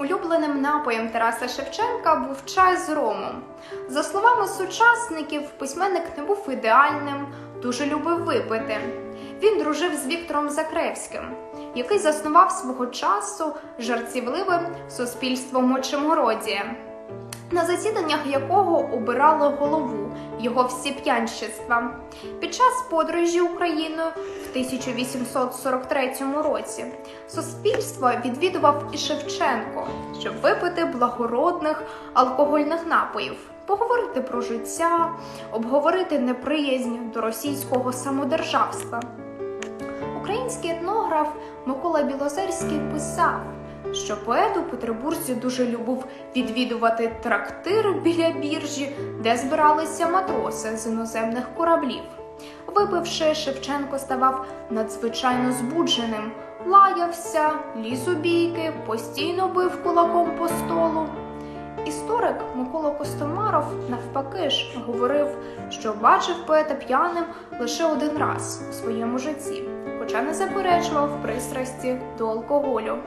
Улюбленим напоєм Тараса Шевченка був чай з ромом. За словами сучасників, письменник не був ідеальним, дуже любив випити. Він дружив з Віктором Закревським, який заснував свого часу жартівливе суспільство Мочемородія, на засіданнях якого обирало голову його всіп'янщиства. Під час подорожі Україною в 1843 році суспільство відвідував і Шевченко, щоб випити благородних алкогольних напоїв, поговорити про життя, обговорити неприязнь до російського самодержавства. Український етнограф Микола Білозерський писав, що поет у Петербурзі дуже любив відвідувати трактир біля біржі, де збиралися матроси з іноземних кораблів. Випивши, Шевченко ставав надзвичайно збудженим, лаявся, ліз у бійки, постійно бив кулаком по столу. Історик Микола Костомаров навпаки ж говорив, що бачив поета п'яним лише один раз у своєму житті, хоча не заперечував пристрасті до алкоголю.